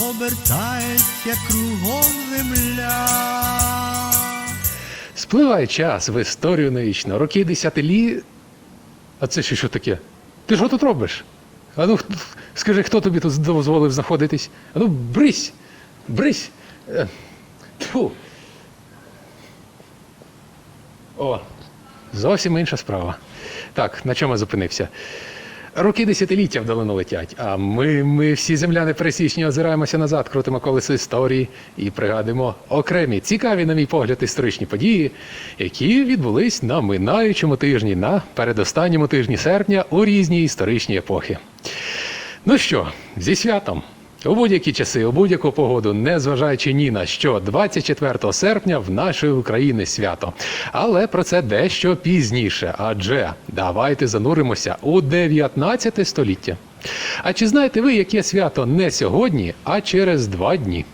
обертається кругом земля. Спливає час в історію навічно, роки десятилі. А це ще що таке? Ти що тут робиш? А ну скажи, хто тобі тут дозволив знаходитись? А ну брись! Брись! Е, Тьфу. О, зовсім інша справа. Так, на чому я зупинився? Роки десятиліття вдалину летять, а ми, ми всі земляни пересічні озираємося назад, крутимо колесо історії і пригадуємо окремі цікаві, на мій погляд, історичні події, які відбулись на минаючому тижні, на передостанньому тижні серпня у різні історичні епохи. Ну що, зі святом. У будь-які часи, у будь-яку погоду, незважаючи ні на що, 24 серпня в нашої України свято. Але про це дещо пізніше. Адже давайте зануримося у 19 століття. А чи знаєте ви, яке свято не сьогодні, а через два дні?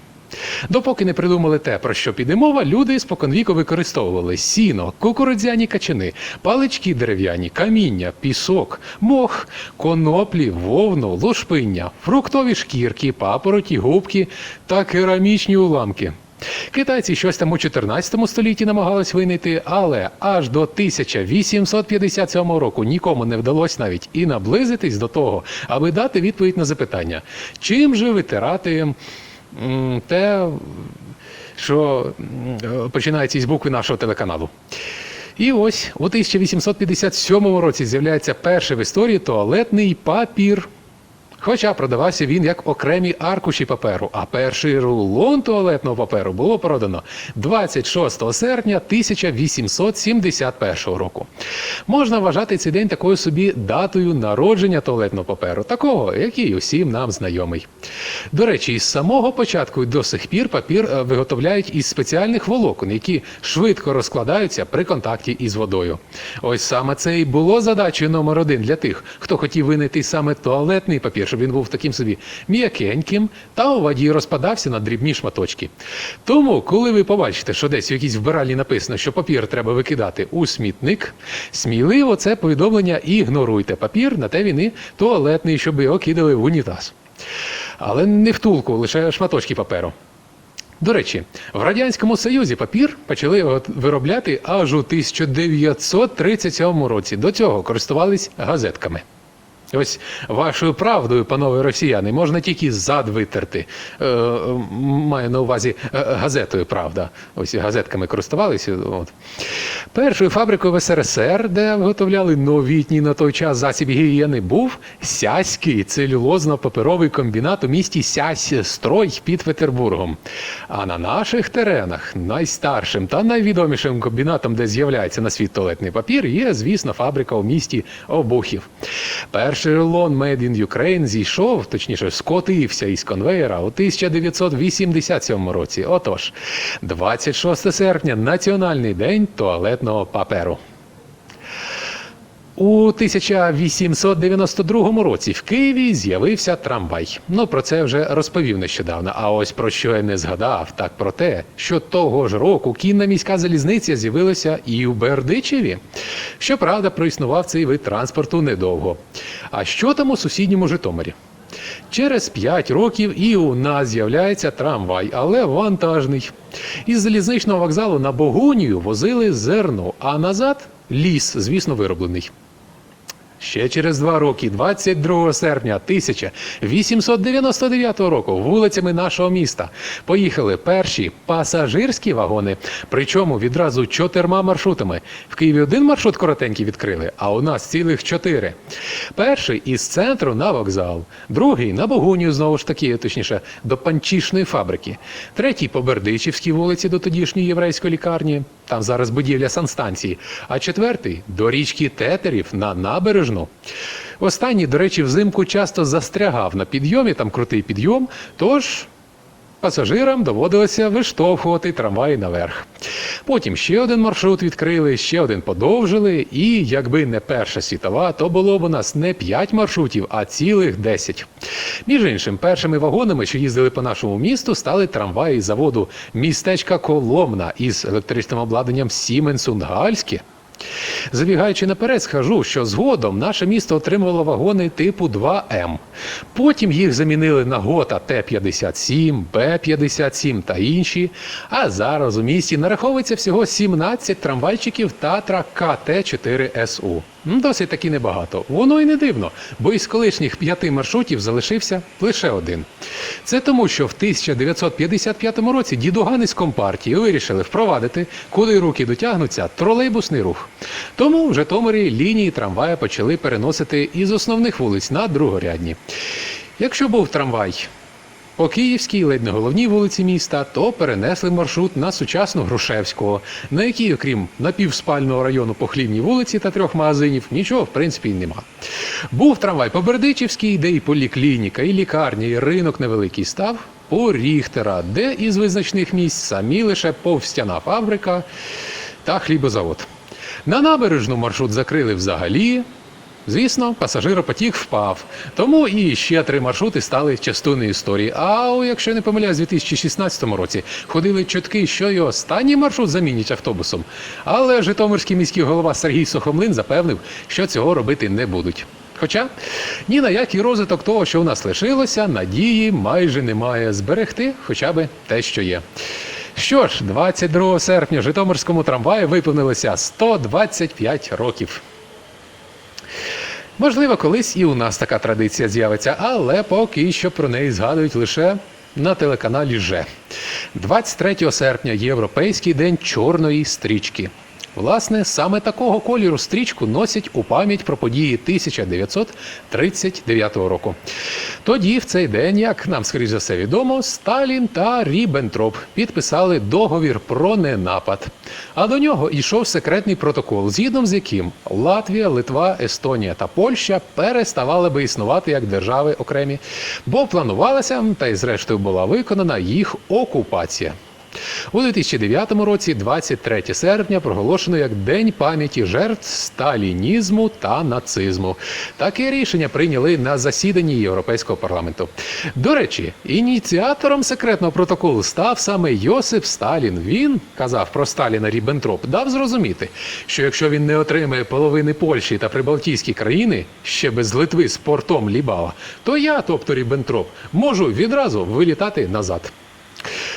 Допоки не придумали те, про що піде мова, люди споконвіку використовували сіно, кукурудзяні качани, палички дерев'яні, каміння, пісок, мох, коноплі, вовну, лушпиння, фруктові шкірки, папороті, губки та керамічні уламки. Китайці щось там у 14 столітті намагались винайти, але аж до 1857 року нікому не вдалося навіть і наблизитись до того, аби дати відповідь на запитання, чим же витирати те, що починається із букви нашого телеканалу. І ось у 1857 році з'являється перший в історії туалетний папір. Хоча продавався він як окремі аркуші паперу, а перший рулон туалетного паперу було продано 26 серпня 1871 року. Можна вважати цей день такою собі датою народження туалетного паперу, такого, який усім нам знайомий. До речі, із самого початку до сих пір папір е, виготовляють із спеціальних волокон, які швидко розкладаються при контакті із водою. Ось саме це і було задачею номер один для тих, хто хотів винайти саме туалетний папір, щоб він був таким собі м'якеньким та у воді розпадався на дрібні шматочки. Тому, коли ви побачите, що десь в якійсь вбиральні написано, що папір треба викидати у смітник, сміливо це повідомлення ігноруйте. Папір на те він і туалетний, щоб його кидали в унітаз. Але не втулку, лише шматочки паперу. До речі, в Радянському Союзі папір почали виробляти аж у 1937 році. До цього користувались газетками. Ось вашою правдою, панове росіяни, можна тільки зад витерти. Е, маю на увазі е, газетою, правда. Ось газетками користувалися. От. Першою фабрикою в СРСР, де виготовляли новітній на той час засіб гігієни, був Сяський целюлозно-паперовий комбінат у місті Сясь-Строй під Петербургом. А на наших теренах найстаршим та найвідомішим комбінатом, де з'являється на світ туалетний папір, є, звісно, фабрика у місті Обухів. Перший рулон Made in Ukraine зійшов, точніше, скотився із конвейера у 1987 році. Отож, 26 серпня Національний день туалетного паперу. У 1892 році в Києві з'явився трамвай. Ну про це вже розповів нещодавно. А ось про що я не згадав, так про те, що того ж року кінна міська залізниця з'явилася і у Бердичеві. Щоправда, проіснував цей вид транспорту недовго. А що там у сусідньому Житомирі? Через 5 років і у нас з'являється трамвай, але вантажний. Із залізничного вокзалу на Богунію возили зерно, а назад ліс, звісно, вироблений. Ще через два роки, 22 серпня 1899 року, вулицями нашого міста поїхали перші пасажирські вагони, причому відразу чотирма маршрутами. В Києві один маршрут коротенький відкрили, а у нас цілих чотири. Перший із центру на вокзал, другий на Богунію, знову ж таки, точніше, до панчішної фабрики, третій по Бердичівській вулиці до тодішньої єврейської лікарні, там зараз будівля санстанції, а четвертий до річки Тетерів на набережну. Останній, до речі, взимку часто застрягав на підйомі, там крутий підйом, тож пасажирам доводилося виштовхувати трамваї наверх. Потім ще один маршрут відкрили, ще один подовжили, і якби не Перша світова, то було б у нас не 5 маршрутів, а цілих 10. Між іншим, першими вагонами, що їздили по нашому місту, стали трамваї заводу містечка Коломна із електричним обладнанням Siemens Гальське. Забігаючи наперед, скажу, що згодом наше місто отримувало вагони типу 2М. Потім їх замінили на ГОТА Т-57, Б-57 та інші. А зараз у місті нараховується всього 17 трамвайчиків Татра КТ-4СУ. М, Досить таки небагато. Воно і не дивно, бо із колишніх п'яти маршрутів залишився лише один. Це тому, що в 1955 році дідугани з компартії вирішили впровадити, куди руки дотягнуться, тролейбусний рух. Тому в Житомирі лінії трамвая почали переносити із основних вулиць на другорядні. Якщо був трамвай по Київській, ледь не головній вулиці міста, то перенесли маршрут на сучасну Грушевського, на якій, окрім напівспального району по хлівній вулиці та трьох магазинів, нічого в принципі й нема. Був трамвай по Бердичівській, де і поліклініка, і лікарня, і ринок невеликий став. По Ріхтера, де із визначних місць самі лише повстяна фабрика та хлібозавод. На набережну маршрут закрили взагалі. Звісно, пасажиропотік впав. Тому і ще три маршрути стали частиною історії. А якщо не помиляюсь, у 2016 році ходили чутки, що і останній маршрут замінять автобусом. Але Житомирський міський голова Сергій Сухомлин запевнив, що цього робити не будуть. Хоча ні на який розвиток того, що у нас лишилося, надії майже немає зберегти хоча б те, що є. Що ж, 22 серпня Житомирському трамваю виповнилося 125 років. Можливо, колись і у нас така традиція з'явиться, але поки що про неї згадують лише на телеканалі Же. 23 серпня Європейський день чорної стрічки. Власне, саме такого кольору стрічку носять у пам'ять про події 1939 року. Тоді, в цей день, як нам скоріш за все відомо, Сталін та Ріббентроп підписали договір про ненапад. А до нього йшов секретний протокол, згідно з яким Латвія, Литва, Естонія та Польща переставали би існувати як держави окремі, бо планувалася та й зрештою була виконана їх окупація. У 2009 році, 23 серпня, проголошено як День пам'яті жертв сталінізму та нацизму. Таке рішення прийняли на засіданні Європейського парламенту. До речі, ініціатором секретного протоколу став саме Йосип Сталін. Він казав про Сталіна Ріббентроп, дав зрозуміти, що якщо він не отримає половини Польщі та Прибалтійські країни ще без Литви з портом Лібава, то я, тобто Ріббентроп, можу відразу вилітати назад.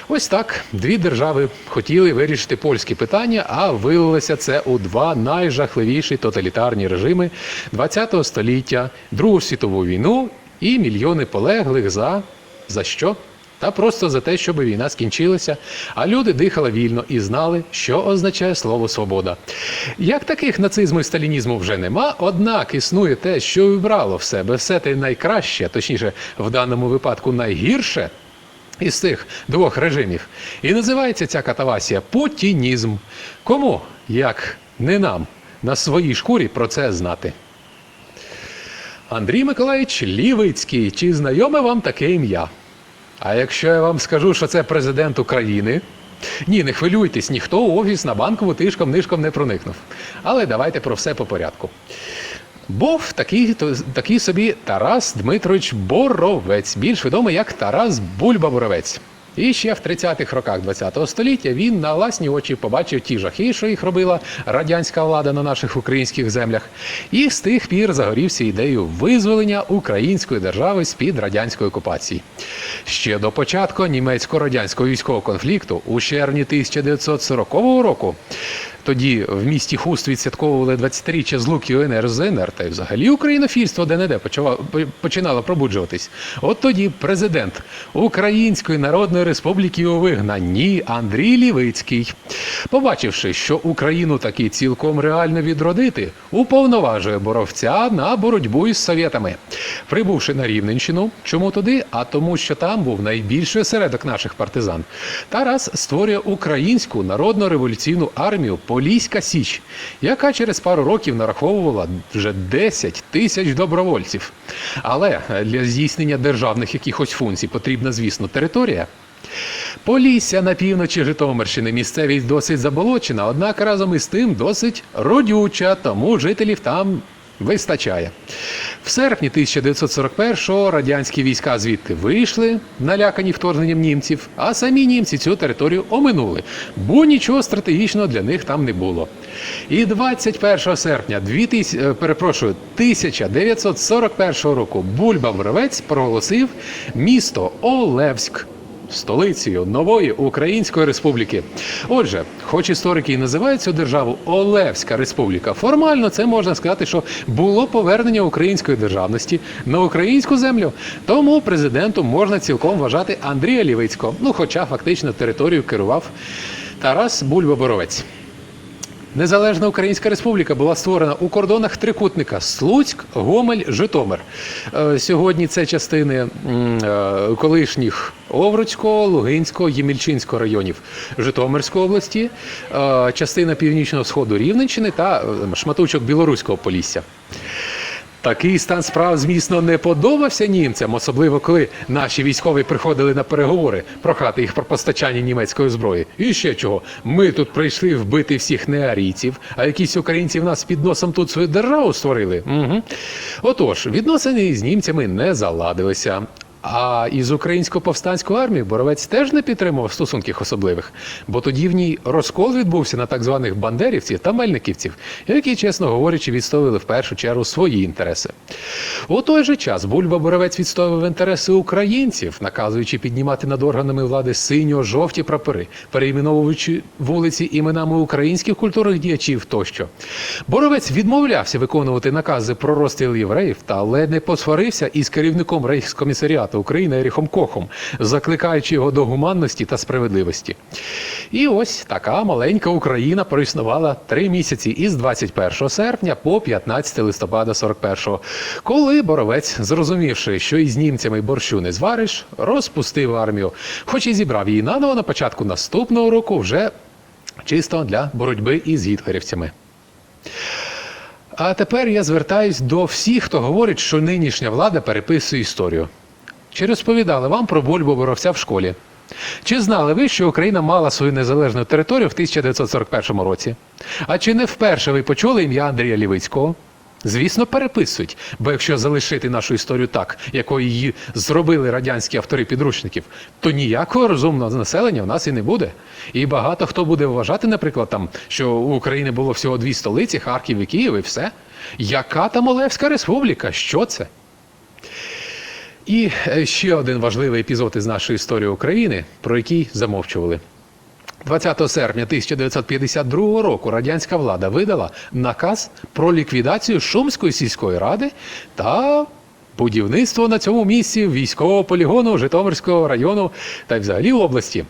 Ось так дві держави хотіли вирішити польське питання, а вилилося це у два найжахливіші тоталітарні режими ХХ століття, Другу світову війну і мільйони полеглих за, за що? Та просто за те, щоб війна скінчилася, а люди дихали вільно і знали, що означає слово свобода. Як таких нацизму і сталінізму вже нема, однак існує те, що вибрало в себе все те найкраще, точніше, в даному випадку найгірше, із цих двох режимів. І називається ця катавасія путінізм. Кому, як не нам, на своїй шкурі про це знати? Андрій Миколаївич Лівицький. Чи знайоме вам таке ім'я? А якщо я вам скажу, що це президент України. Ні, не хвилюйтесь, ніхто у офіс на банкову тишком нишком не проникнув. Але давайте про все по порядку. Був такий, такий собі Тарас Дмитрович Боровець, більш відомий як Тарас Бульба Боровець. І ще в 30-х роках ХХ століття він на власні очі побачив ті жахи, що їх робила радянська влада на наших українських землях, і з тих пір загорівся ідеєю визволення української держави з під радянської окупації. Ще до початку німецько-радянського військового конфлікту у червні 1940 року. Тоді в місті Хуст відсвятковували 20-річчя злуки УНР з ЗНР, та й взагалі українофільство де-не-де почава- починало пробуджуватись. От тоді президент Української Народної Республіки у вигнанні Андрій Лівицький, побачивши, що Україну таки цілком реально відродити, уповноважує боровця на боротьбу із совєтами. Прибувши на Рівненщину, чому туди? А тому, що там був найбільший осередок наших партизан. Тарас створює українську народно-революційну армію Поліська Січ, яка через пару років нараховувала вже 10 тисяч добровольців. Але для здійснення державних якихось функцій потрібна, звісно, територія. Полісся на півночі Житомирщини місцевість досить заболочена, однак разом із тим досить родюча, тому жителів там вистачає. В серпні 1941-го радянські війська звідти вийшли, налякані вторгненням німців, а самі німці цю територію оминули, бо нічого стратегічного для них там не було. І 21 серпня 2000, е, перепрошую, 1941 року Бульба Боровець проголосив місто Олевськ столицею нової Української Республіки. Отже, хоч історики і називають цю державу Олевська Республіка, формально це можна сказати, що було повернення української державності на українську землю. Тому президентом можна цілком вважати Андрія Лівицького. Ну, хоча фактично територію керував Тарас Бульба-Боровець. Незалежна Українська Республіка була створена у кордонах трикутника Слуцьк, Гомель, Житомир. Е, Сьогодні це частини е, колишніх Овруцького, Лугинського, Ємільчинського районів Житомирської області, е, частина північного сходу Рівненщини та шматочок Білоруського Полісся. Такий стан справ, звісно, не подобався німцям, особливо коли наші військові приходили на переговори прохати їх про постачання німецької зброї. І ще чого, ми тут прийшли вбити всіх неарійців, а якісь українці в нас під носом тут свою державу створили. Угу. Отож, відносини з німцями не заладилися. А із українсько повстанською армією Боровець теж не підтримував стосунків особливих, бо тоді в ній розкол відбувся на так званих бандерівців та мельниківців, які, чесно говорячи, відстоювали в першу чергу свої інтереси. У той же час Бульба Боровець відстоював інтереси українців, наказуючи піднімати над органами влади синьо-жовті прапори, перейменовуючи вулиці іменами українських культурних діячів тощо. Боровець відмовлявся виконувати накази про розстріл євреїв та ледь не посварився із керівником Рейхскомісаріату України Еріхом Кохом, закликаючи його до гуманності та справедливості. І ось така маленька Україна проіснувала три місяці із 21 серпня по 15 листопада 41-го, коли Боровець, зрозумівши, що із німцями борщу не звариш, розпустив армію, хоч і зібрав її наново на початку наступного року вже чисто для боротьби із гітлерівцями. А тепер я звертаюсь до всіх, хто говорить, що нинішня влада переписує історію. Чи розповідали вам про Бульбу Боровця в школі? Чи знали ви, що Україна мала свою незалежну територію в 1941 році? А чи не вперше ви почули ім'я Андрія Лівицького? Звісно, переписують, бо якщо залишити нашу історію так, якою її зробили радянські автори підручників, то ніякого розумного населення в нас і не буде. І багато хто буде вважати, наприклад, там, що у України було всього дві столиці, Харків і Київ, і все. Яка там Олевська республіка? Що це? І е, ще один важливий епізод із нашої історії України, про який замовчували. 20 серпня 1952 року радянська влада видала наказ про ліквідацію Шумської сільської ради та будівництво на цьому місці військового полігону Житомирського району та й взагалі області.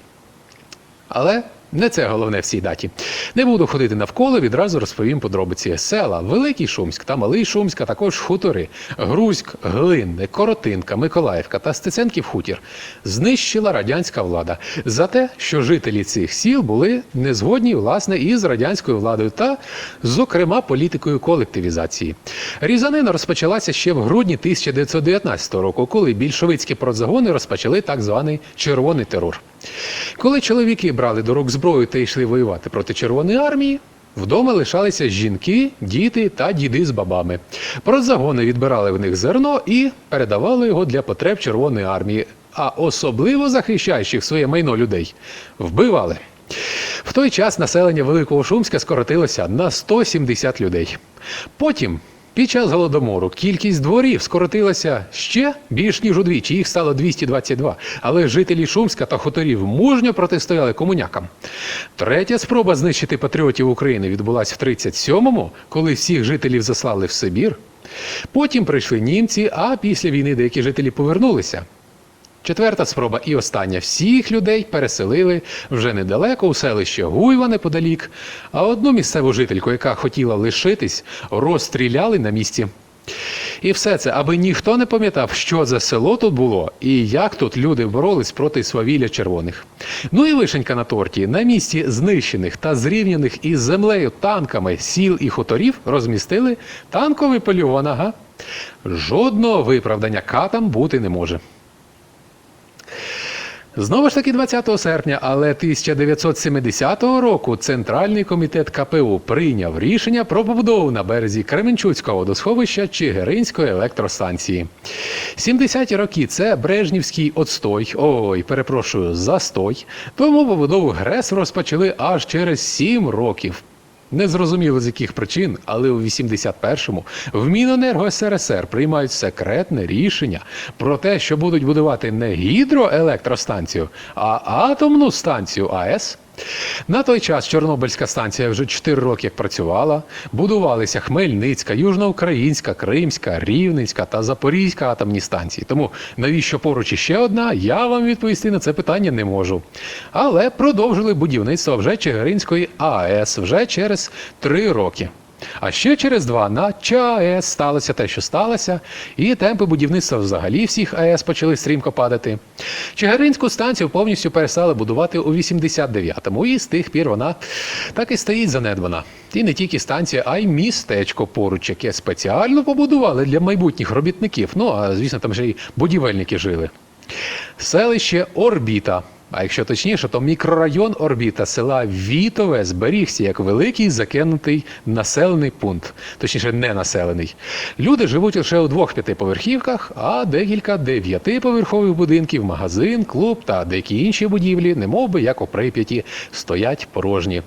Але не це головне в цій даті. Не буду ходити навколо, відразу розповім подробиці. Села Великий Шумськ та Малий Шумськ, а також хутори Грузьк, Глинне, Коротинка, Миколаївка та Стеценків хутір знищила радянська влада за те, що жителі цих сіл були незгодні власне із радянською владою та, зокрема, політикою колективізації. Різанина розпочалася ще в грудні 1919 року, коли більшовицькі продзагони розпочали так званий червоний терор. Коли чоловіки брали до рук зброю та йшли воювати проти Червоної армії, вдома лишалися жінки, діти та діди з бабами. Продзагони відбирали в них зерно і передавали його для потреб Червоної армії, а особливо захищаючих своє майно людей вбивали. В той час населення Великого Шумська скоротилося на 170 людей. Потім, під час голодомору, кількість дворів скоротилася ще більш ніж удвічі, їх стало 222. Але жителі Шумська та хуторів мужньо протистояли комунякам. Третя спроба знищити патріотів України відбулася в 37-му, коли всіх жителів заслали в Сибір. Потім прийшли німці, а після війни деякі жителі повернулися. Четверта спроба і остання. Всіх людей переселили вже недалеко у селище Гуйва неподалік, а одну місцеву жительку, яка хотіла лишитись, розстріляли на місці. І все це, аби ніхто не пам'ятав, що за село тут було і як тут люди боролись проти свавілля червоних. Ну і вишенька на торті. На місці знищених та зрівняних із землею танками сіл і хуторів розмістили танковий полігон. Ага. Жодного виправдання катам бути не може. Знову ж таки 20 серпня, але 1970 року Центральний комітет КПУ прийняв рішення про побудову на березі Кременчуцького водосховища Чигиринської електростанції. 70-ті роки це Брежнівський отстой, ой, перепрошую, застой. Тому побудову ГРЕС розпочали аж через 7 років. Незрозуміло з яких причин, але у 81-му в Міненерго СРСР приймають секретне рішення про те, що будуть будувати не гідроелектростанцію, а атомну станцію АЕС. На той час Чорнобильська станція вже 4 роки як працювала. Будувалися Хмельницька, Южноукраїнська, Кримська, Рівненська та Запорізька атомні станції. Тому навіщо поруч іще одна, я вам відповісти на це питання не можу. Але продовжили будівництво вже Чигиринської АЕС вже через 3 роки. А ще через два на ЧАЕС сталося те, що сталося, і темпи будівництва взагалі всіх АЕС почали стрімко падати. Чигиринську станцію повністю перестали будувати у 89-му, і з тих пір вона так і стоїть занедбана. І не тільки станція, а й містечко поруч, яке спеціально побудували для майбутніх робітників. Ну а звісно, там ще й будівельники жили. Селище Орбіта. А якщо точніше, то мікрорайон Орбіта села Вітове зберігся як великий закинутий населений пункт, точніше, не населений. Люди живуть лише у двох п'ятиповерхівках, а декілька дев'ятиповерхових будинків, магазин, клуб та деякі інші будівлі, немов би як у Прип'яті, стоять порожні.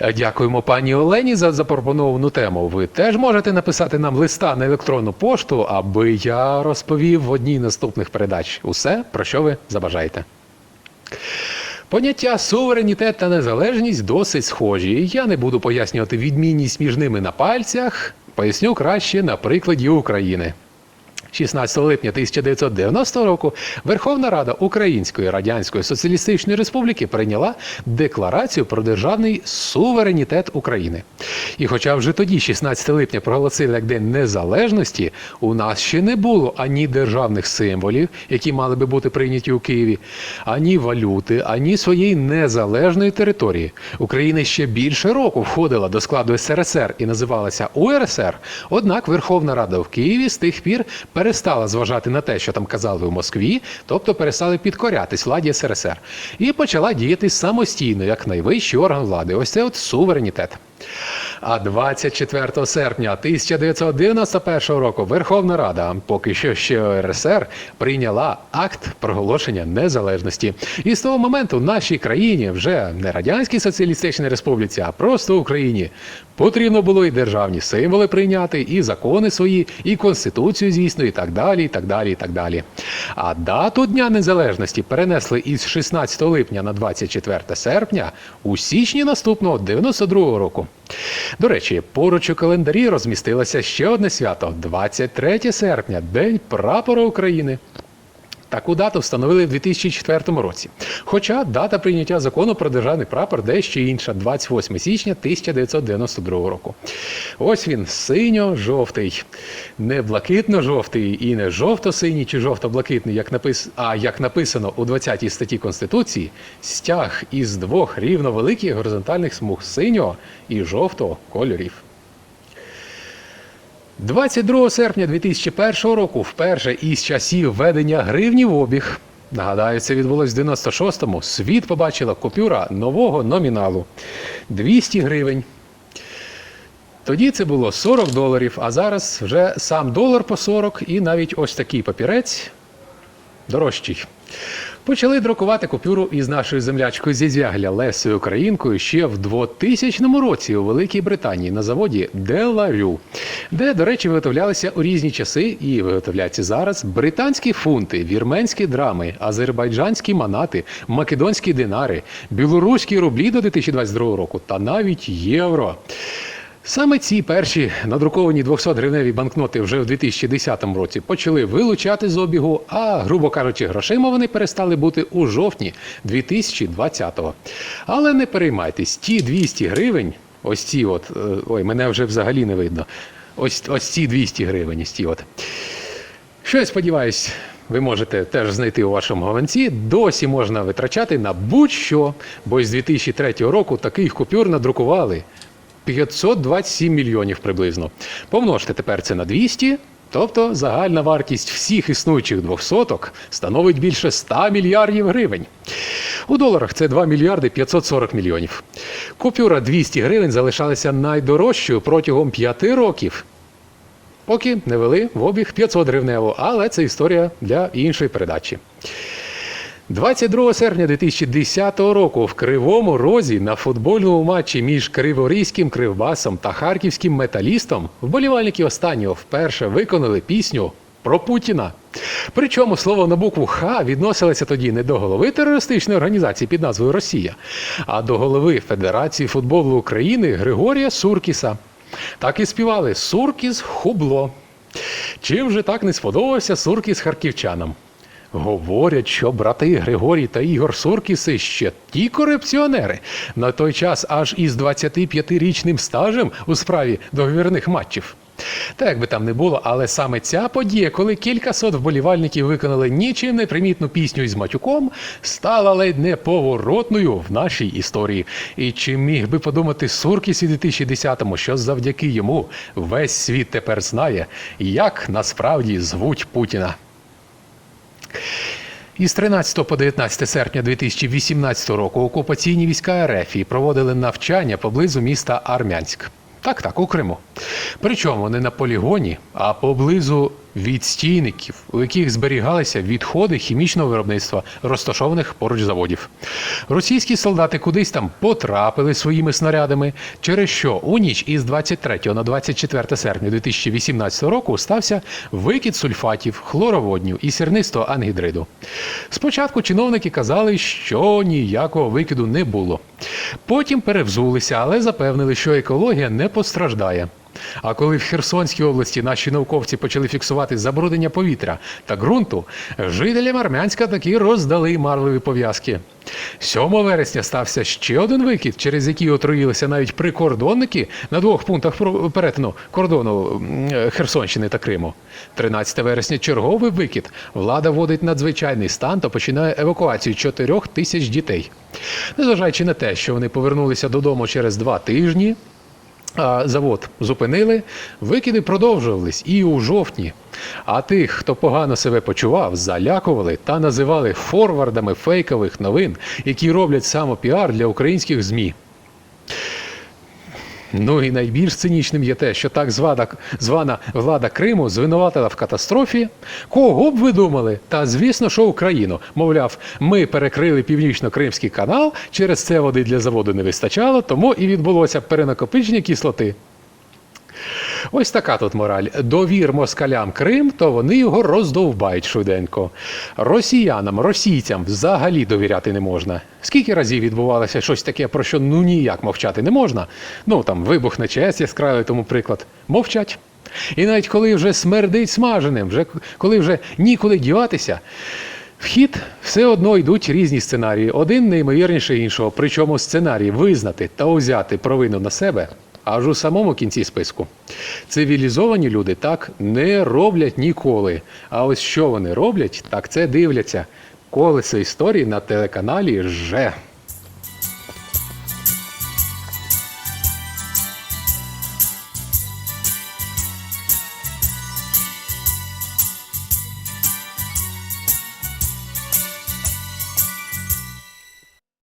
Е, Дякуємо пані Олені за запропоновану тему. Ви теж можете написати нам листа на електронну пошту, аби я розповів в одній наступних передач усе, про що ви забажаєте. Поняття суверенітет та незалежність досить схожі. Я не буду пояснювати відмінність між ними на пальцях, поясню краще на прикладі України. 16 липня 1990 року Верховна Рада Української Радянської Соціалістичної Республіки прийняла декларацію про державний суверенітет України. І хоча вже тоді, 16 липня, проголосили як День Незалежності, у нас ще не було ані державних символів, які мали би бути прийняті у Києві, ані валюти, ані своєї незалежної території. Україна ще більше року входила до складу СРСР і називалася УРСР. Однак Верховна Рада в Києві з тих пір перестала зважати на те, що там казали в Москві, тобто перестали підкорятись владі СРСР, і почала діяти самостійно як найвищий орган влади. Ось це от суверенітет. А 24 серпня 1991 року Верховна Рада, поки що ще РСР, прийняла акт проголошення незалежності. І з того моменту в нашій країні, вже не радянській соціалістичній республіці, а просто Україні, потрібно було і державні символи прийняти, і закони свої, і конституцію, звісно, і так далі, і так далі, і так далі. А дату Дня Незалежності перенесли із 16 липня на 24 серпня у січні наступного 92 року. До речі, поруч у календарі розмістилося ще одне свято 23 серпня, День прапора України. Таку дату встановили в 2004 році. Хоча дата прийняття закону про державний прапор дещо інша 28 січня 1992 року. Ось він синьо-жовтий, не блакитно-жовтий і не жовто-синій чи жовто-блакитний, як напис... а як написано у 20 статті Конституції, стяг із двох рівновеликих горизонтальних смуг синього і жовтого кольорів. 22 серпня 2001 року, вперше із часів введення гривні в обіг, нагадаю, це відбулось в 96-му, світ побачила купюра нового номіналу 200 гривень. Тоді це було 40 доларів, а зараз вже сам долар по 40 і навіть ось такий папірець дорожчий. Почали друкувати купюру із нашою землячкою зі звягля Лесою Українкою ще в 2000 році у Великій Британії на заводі Деларю, де, до речі, виготовлялися у різні часи і виготовляються зараз британські фунти, вірменські драми, азербайджанські манати, македонські динари, білоруські рублі до 2022 року та навіть євро. Саме ці перші надруковані 200-гривневі банкноти вже в 2010 році почали вилучати з обігу, а, грубо кажучи, грошима вони перестали бути у жовтні 2020-го. Але не переймайтесь, ті 200 гривень, ось ці от, е, ой, мене вже взагалі не видно. Ось, ось ці 200 гривень, ось ці от. Що я сподіваюсь, ви можете теж знайти у вашому гаванці. Досі можна витрачати на будь-що, бо з 2003 року таких купюр надрукували 527 мільйонів приблизно. Помножте тепер це на 200, Тобто загальна вартість всіх існуючих двохсоток становить більше 100 мільярдів гривень. У доларах це 2 мільярди 540 мільйонів. Купюра 200 гривень залишалася найдорожчою протягом 5 років. Поки не вели в обіг 500 гривневу, але це історія для іншої передачі. 22 серпня 2010 року в Кривому Розі на футбольному матчі між Криворізьким Кривбасом та Харківським металістом вболівальники останнього вперше виконали пісню про Путіна. Причому слово на букву Х відносилося тоді не до голови терористичної організації під назвою Росія, а до голови Федерації футболу України Григорія Суркіса. Так і співали Суркіс хубло. Чим же так не сподобався Суркіс харківчанам? Говорять, що брати Григорій та Ігор Суркіси ще ті корупціонери. На той час аж із 25-річним стажем у справі договірних матчів. Та як би там не було, але саме ця подія, коли кількасот вболівальників виконали нічим непримітну пісню із матюком, стала ледь не поворотною в нашій історії. І чи міг би подумати Суркіс у 2010-му, що завдяки йому весь світ тепер знає, як насправді звуть Путіна. Із 13 по 19 серпня 2018 року окупаційні війська РФ проводили навчання поблизу міста Армянськ. Так, так, у Криму. Причому не на полігоні, а поблизу відстійників, у яких зберігалися відходи хімічного виробництва, розташованих поруч заводів. Російські солдати кудись там потрапили своїми снарядами, через що у ніч із 23 на 24 серпня 2018 року стався викид сульфатів, хлороводню і сірнистого ангідриду. Спочатку чиновники казали, що ніякого викиду не було. Потім перевзулися, але запевнили, що екологія не постраждає. А коли в Херсонській області наші науковці почали фіксувати забруднення повітря та ґрунту, жителям Армянська таки роздали марлеві пов'язки. 7 вересня стався ще один викид, через який отруїлися навіть прикордонники на двох пунктах перетину кордону Херсонщини та Криму. 13 вересня черговий викид. Влада вводить надзвичайний стан та починає евакуацію 4 тисяч дітей. Незважаючи на те, що вони повернулися додому через два тижні, завод зупинили, викиди продовжувались і у жовтні. А тих, хто погано себе почував, залякували та називали форвардами фейкових новин, які роблять самопіар для українських ЗМІ. Ну і найбільш цинічним є те, що так звана, звана влада Криму звинуватила в катастрофі. Кого б ви думали? Та звісно, що Україну. Мовляв, ми перекрили північно-кримський канал, через це води для заводу не вистачало, тому і відбулося перенакопичення кислоти. Ось така тут мораль. Довір москалям Крим, то вони його роздовбають швиденько. Росіянам, російцям взагалі довіряти не можна. Скільки разів відбувалося щось таке, про що ну ніяк мовчати не можна? Ну там вибух на ЧАЕС яскравий тому приклад. Мовчать. І навіть коли вже смердить смаженим, вже коли вже нікуди діватися. В хід все одно йдуть різні сценарії, один неймовірніше іншого. Причому сценарій визнати та узяти провину на себе аж у самому кінці списку. Цивілізовані люди так не роблять ніколи. А ось що вони роблять, так це дивляться. Колесо історії на телеканалі Же.